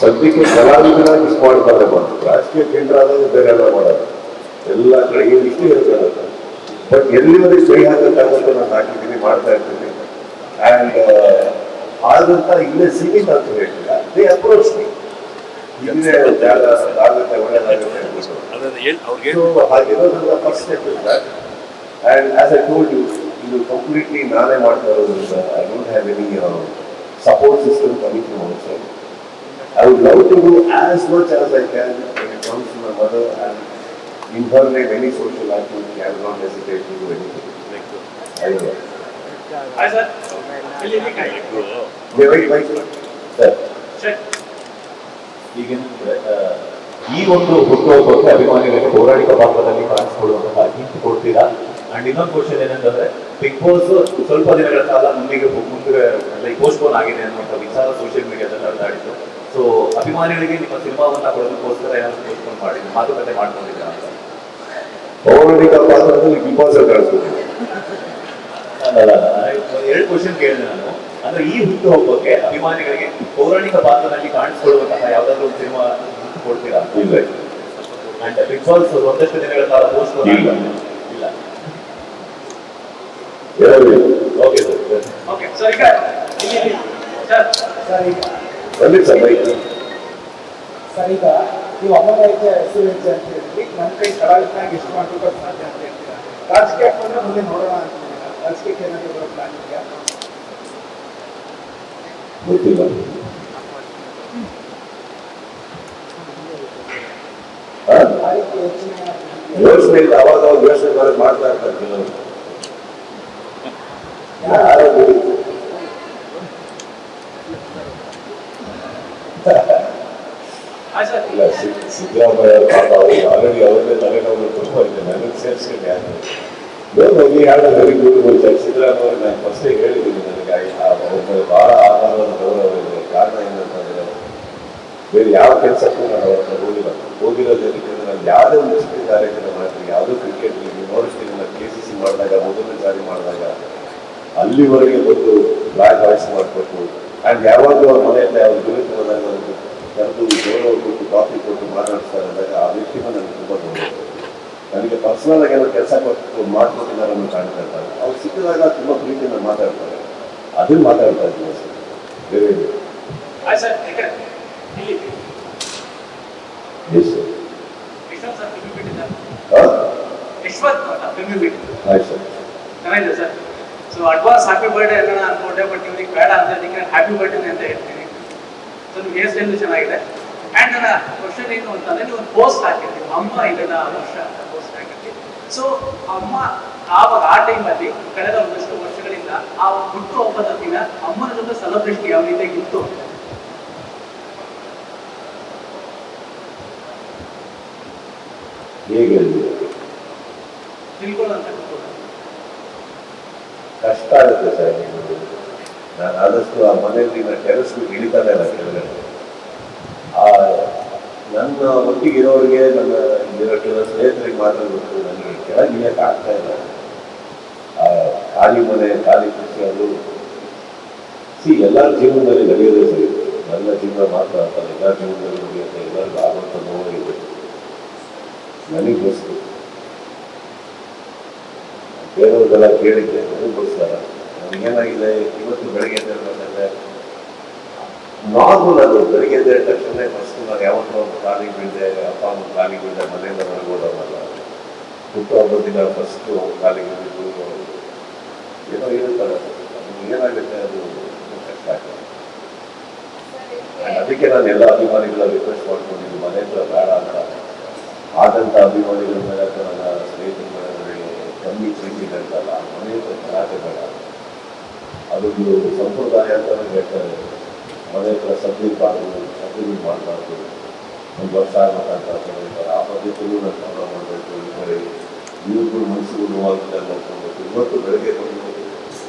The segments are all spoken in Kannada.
ಸದ್ಯಕ್ಕೆ ಕಲಾವಿದರಾಗಿ ಬಂತು ರಾಜಕೀಯ ಕೇಂದ್ರ ಆದರೆ ಬೇರೆ ಎಲ್ಲ ಮಾಡೋದು. ಎಲ್ಲ ಕಡೆ ಈಗ ಇಷ್ಟು ಹೇಳ್ತಾರೆ ಬಟ್ ಎಲ್ಲಿವರೆಗೆ ಸಹಿ ಹಾಕಕ್ಕಾಗುತ್ತೆ ನಾನು ಹಾಕಿದ್ದೀನಿ, ಮಾಡ್ತಾ ಇರ್ತೀನಿ. ಆ್ಯಂಡ್ ಆದಂತ ಇಲ್ಲೇ ಸೀಮಿತ ಅಂತ ಹೇಳ್ತಿಲ್ಲ ದೇ ಅಪ್ರೋಚ್ ಇಲ್ಲೇ ಜಾಗ ಆಗುತ್ತೆ ಒಳ್ಳೆಯದಾಗುತ್ತೆ ಅಂದ್ಬಿಟ್ಟು. ಅದನ್ನ ಹೇಳಿ ಅವ್ರಿಗೆ So, ಹಾಗಿರೋದ್ರಿಂದ first step is that and as I told you ಇದು ಕಂಪ್ಲೀಟ್ಲಿ ನಾನೇ ಮಾಡ್ತಾ ಇರೋದ್ರಿಂದ I don't have any support system coming from outside I would love to do as much as I can when it comes to my mother and in her name any social activity, I will not hesitate to do anything. I will. Hi sir ಇಲ್ಲಿ ಇಲ್ಲಿ ಕಾಯಿ. May I wait, Sir, check. ಈಗೇನಂದ್ರೆ ಈ ಒಂದು ಹುಟ್ಟುಹಬ್ಬಕ್ಕೆ ಅಭಿಮಾನಿಗಳಿಗೆ ಪೌರಾಣಿಕ ಪಾತ್ರದಲ್ಲಿ ಕಾಣಿಸ್ಕೊಳ್ಳುವಂತಹ ಹಿಂಟ್ ಕೊಡ್ತೀರಾ? ಅಂಡ್ ಇನ್ನೊಂದು ಕ್ವಶನ್ ಏನಂತಂದ್ರೆ ಬಿಗ್ ಬಾಸ್ ಸ್ವಲ್ಪ ದಿನಗಳ ಕಾಲ ಮುಂದಿಗೆ ಮುಂದೆ ಲೈಕ್ ಪೋಸ್ಟ್ಪೋನ್ ಆಗಿದೆ ಅನ್ನುವಂಥ ವಿಚಾರ ಸೋಷಿಯಲ್ ಮೀಡಿಯಾದಲ್ಲಿ ಹರಿದಾಡಿತು ಸೊ ಅಭಿಮಾನಿಗಳಿಗೆ ನಿಮ್ಮ ಸಿನಿಮಾವನ್ನ ಕೊಡೋದಕ್ಕೋಸ್ಕರ ಏನಾದ್ರು ಪೋಸ್ಟ್ಪೋನ್ ಮಾಡಿ ಮಾತುಕತೆ ಮಾಡ್ಕೊಂಡಿದ್ದೀರಾ ಅಂತ. ಪೌರಾಣಿಕ ಪಾತ್ರದಲ್ಲಿ ಬಿಗ್ ಬಾಸ್ ಕಾಣಿಸ್ಬೇಕು ಅಲ್ಲ, ಎರಡು ಕ್ವಶನ್ ಕೇಳಿದೆ ನಾನು. ಅಂದ್ರೆ ಈ ಹುಟ್ಟುಹಬ್ಬಕ್ಕೆ ಅಭಿಮಾನಿಗಳಿಗೆ ಪೌರಾಣಿಕ ಪಾತ್ರದಲ್ಲಿ ಕಾಣಿಸ್ಕೊಳ್ಳುವಂತಹ ಒಂದು ಸಿನಿಮಾ ಕೊಡ್ತೀರಾ? ಇಲ್ಲ. ಅಂಡ್ ಬಿಗ್ ಬಾಸ್ ಒಂದಷ್ಟು ದಿನಗಳ ಕಾಲ ಪೋಸ್ಟ್ ಇಲ್ಲ. ಇಲ್ಲ. ಓಕೆ ಸರ್ ಓಕೆ ಸರ್ ಈಗ ಸರ್ ಸರ್ ಈಗ. ಬನ್ನಿ ಸರ್ ಬೈಕ್ ಸರ್ ಈಗ ನೀವು ಹೆಸರು ಹೆಜ್ಜೆ ಅಂತ ಹೇಳಿ ನನ್ನ ಕೈ ಕಲಾವಿದನಾಗಿ ಎಷ್ಟು ಮಾಡ್ಬೇಕು ಸಾಧ್ಯ ಅಂತ ಹೇಳ್ತೀರಾ? ರಾಜಕೀಯ ಬಂದ್ರೆ ಮುಂದೆ ನೋಡೋಣ ಅಂತ ರಾಜಕೀಯಕ್ಕೆ ಏನಾದರೂ ಪ್ಲಾನ್ ಇದೆಯಾ? ಗೊತ್ತಿಲ್ಲ. ಯೋಚನೆ ಇಲ್ಲ ಅವಾಗ ಅವಾಗ ಯೋಚನೆ ಮಾಡೋದು ಮಾಡ್ತಾ ಇರ್ತಾರೆ ಕೆಲವರು. ಯಾರೋ ಬಿಡಿ. ಹಾಯ್ ಸರ್ ಇಲ್ಲ ಸಿ- ಸಿದ್ದರಾಮಯ್ಯ ಪಾಪ ಅವರು ಆಲ್ರೆಡಿ ಅವರೇ ತಲೆನೋವು ತುಂಬ ಇದೆ. ನನಗೆ ಸೇರಿಸ್ಕೊಂಡು ಯಾರು ಬೇರೆ ಈ ಹಾಡು ವೆರಿ ಬ್ಯೂಟಿಫುಲ್ ಸರ್ ಸಿದ್ದರಾಮಯ್ಯ ನಾನು ಫಸ್ಟೇ ಹೇಳಿದ್ದೀನಿ ನನಗೆ. ಆ- ಆ ಅವ್ರ ಮೇಲೆ ಬಹಳ ಆಧಾರದ ಗೌರವ ಇದೆ ಕಾರಣ ಏನಂತಂದ್ರೆ ಬೇರೆ ಯಾವ ಕೆಲಸಕ್ಕೂ ನಾನು ಅವ್ರ ಹತ್ರ ಹೋಗಿಲ್ಲ. ಹೋಗಿರೋದು ಏನಕ್ಕೆ ನಾನು ಯಾವುದೇ ಒಂದು ಚಿಕ್ಕ ಕಾರ್ಯಕ್ರಮ ಮಾಡ್ತೀನಿ ಯಾವುದೋ ಕ್ರಿಕೆಟ್ ನೀವು ನೋಡಿಸ್ತೀನಿ ನಾನು ಕೆ ಸಿ ಸಿ ಮಾಡಿದಾಗ ಮೊದಲನೇ ಸಾರಿ ಮಾಡಿದಾಗ, ಅಲ್ಲಿವರೆಗೆ ಬಂದು ಬ್ಲಾಕ್ ವಾಯ್ಸ್ ಮಾಡಿಕೊಟ್ಟು ಆ್ಯಂಡ್ ಯಾವಾಗಲೂ ಅವ್ರ ಮನೆಯಲ್ಲಿ ಅವ್ರ ಗುರುತು ಹೋದಾಗ ಒಂದು ಕರೆದು ಗೌರವ ಕೊಟ್ಟು ಕಾಫಿ ಕೊಟ್ಟು ಮಾತಾಡ್ತಾ ಇದ್ದಾಗ ಆ ವ್ಯಕ್ತಿನ ನನಗೆ ತುಂಬ ಗೌರವ ನನಗೆ ಪರ್ಸನಲ್ ಆಗಿ ಏನೋ ಕೆಲಸ ಕೊಟ್ಟು ಮಾಡ್ಕೊಟ್ಟಿದ್ದಾರೆ ಕಾಣ್ತಾ ಇರ್ತಾರೆ ಅವ್ರು ಸಿಕ್ಕಿದಾಗ ತುಂಬ ಪ್ರೀತಿಯಿಂದ ಮಾತಾಡ್ತಾರೆ. ಅದನ್ನು ಮಾತಾಡ್ತಾ ಇದ್ದೀನಿ. ಸರ್ ಬೇರೆ ಸರ್ ಚೆನ್ನಾಗಿದೆ ಸೊ ಅಡ್ವಾನ್ಸ್ ಹ್ಯಾಪಿ ಬರ್ಡೇ ಅನ್ಕೊಂಡೆ ಬಟ್ ಇವ್ರಿಗೆ ಬೇಡ ಅಂತ ಅದಕ್ಕೆ ಹ್ಯಾಪಿ ಬರ್ಡೇ ಅಂತ ಹೇಳ್ತೀನಿ. ಸೊ ನಿಮ್ಗೆ ಚೆನ್ನಾಗಿದೆ. ಆ್ಯಂಡ್ ನನ್ನ ಕ್ವಶನ್ ಏನು ಅಂತಂದ್ರೆ ನೀವು ಒಂದು ಪೋಸ್ಟ್ ಹಾಕಿರ್ತೀವಿ ಅಮ್ಮ ಇದನ್ನ ವರ್ಷ ಅಂತ ಪೋಸ್ಟ್ ಸೊ ಅಮ್ಮ ಆವಾಗ ಆ ಟೈಮಲ್ಲಿ ಕಳೆದ ಒಂದಷ್ಟು ವರ್ಷಗಳಿಂದ ಆ ಹುಟ್ಟು ಹಬ್ಬದ ದಿನ ಅಮ್ಮನ ಜೊತೆ ಸೆಲೆಬ್ರೇಷನ್ ಯಾವ ರೀತಿಯಾಗಿ ಇತ್ತು? ಹೇಗೆ. ಕಷ್ಟ ಆಗುತ್ತೆ ಸರ್. ನಾನು ಆದಷ್ಟು ಆ ಮನೆಯಲ್ಲಿ ನಾನು ಟೆರೆಸ್ ಇಳಿತಾನೆ ಇಲ್ಲ ಕೆಳಗಡೆ. ಆ ನನ್ನ ಒಟ್ಟಿಗೆ ಇರೋರಿಗೆ ನನ್ನ ಇರೋ ಕೆಲವು ಸ್ನೇಹಿತರಿಗೆ ಮಾತ್ರ ಗೊತ್ತು ನನಗೆ ಕೆಳಗೆ ಇಳಿಯಕ್ಕೆ ಆಗ್ತಾ ಇಲ್ಲ. ಆ ಖಾಲಿ ಮನೆ ಖಾಲಿ ಕೃಷಿ ಅದು. ಸಿ ಎಲ್ಲರ ಜೀವನದಲ್ಲಿ ನಡೆಯೋದೇ ಸರಿ. ನನ್ನ ಜೀವನ ಮಾತ್ರ ಅಂತಲ್ಲ ಎಲ್ಲರ ಜೀವನದಲ್ಲಿ ನಡೆಯುತ್ತೆ ಎಲ್ಲರಿಗೂ ನನಗೆ ಗೊತ್ತು ಬೇರೆಯವ್ರಿಗೆಲ್ಲ ಕೇಳಿದ್ದೆ ನನಗೋಸ್ಕರ. ನನಗೇನಾಗಿದೆ? ಇವತ್ತು ಬೆಳಿಗ್ಗೆ ಎದ್ದೇಳ್ಬೇಕಂದ್ರೆ ನಾರ್ಮಲ್ ಅದು ಬೆಳಿಗ್ಗೆ ಎದ್ದ ತಕ್ಷಣ ಫಸ್ಟ್ ನಾನು ಯಾವತ್ತೋ ಒಂದು ಕಾಲಿಗೆ ಬೀಳಿದೆ ಅಪ್ಪ ಅಮ್ಮ ಕಾಲಿಗೆ ಬೀಳ್ದೆ ಮನೆಯಿಂದ ಹೊರಗೆ ಹೋದವಲ್ಲ ಹುಟ್ಟು ಹಬ್ಬದ ದಿನ ಫಸ್ಟು ಕಾಲಿಗೆ ಬಿದ್ದು ಏನೋ ಹೇಳ್ತಾರೆ ಏನಾಗುತ್ತೆ ಅದು ಕಷ್ಟ ಆಗ್ತದೆ. ಅದಕ್ಕೆ ನಾನು ಎಲ್ಲ ಅಭಿಮಾನಿಗಳ ರಿಕ್ವೆಸ್ಟ್ ಮಾಡ್ಕೊಂಡಿದ್ದು ಮನೆ ಹತ್ರ ಬೇಡ ಅಂತ. ಆದಂಥ ಅಭಿಮಾನಿಗಳ ಮೇಲೆ ಅಥವಾ ನನ್ನ ಸ್ನೇಹಿತರ ಮೇಲೆ ನನಗೆ ಕಮ್ಮಿ ಪ್ರೀತಿ ಅಂತಲ್ಲ ಮನೆ ಹತ್ರ ಬೇಡ ಅದೊಂದು ಸಂಪ್ರದಾಯ ಅಂತ ಹೇಳ್ತಾರೆ ಮನೆ ಹತ್ರ ಸದ್ದಿರ್ಬಾರ್ದು ಸದ್ದಿಗಳು ಮಾಡಬಾರ್ದು. ಒಂದು ವರ್ಷ ಆಗ್ಬೇಕಂತ ಆ ಪದ್ಧತಿಯಲ್ಲೂ ನಾನು ಫಾಲೋ ಮಾಡಬೇಕು ಕಡೆ ಇವ್ರಿಗೂ ಮನಸ್ಸಿಗೂ ನೋವಾಗಿದೆ ನೋಡ್ಕೊಬೇಕು ಇವತ್ತು ಬೆಳಗ್ಗೆ ಬಂದು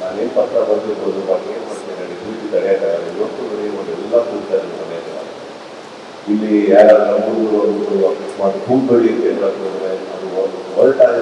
ನಾನೇನು ಪತ್ರ ಬಂದಿರ್ಬೋದು ಬಟ್ ಏನು ಮಾಡ್ತೇನೆ ಹೇಳಿ ಪ್ರೀತಿ ತಡೆಯೋಕ್ಕಾಗಲ್ಲ ಇವತ್ತು ಬೆಳಗ್ಗೆ ಒಂದು ಎಲ್ಲ ಕೂಗ್ತಾರೆ ಮನೆ ಹತ್ರ ಇಲ್ಲಿ ಯಾರಾದ್ರೂ ಹೂವು ಬೆಳೆಯುತ್ತೆ ಅಂತಂದ್ರೆ ಅದು ಹೊರಟಾದ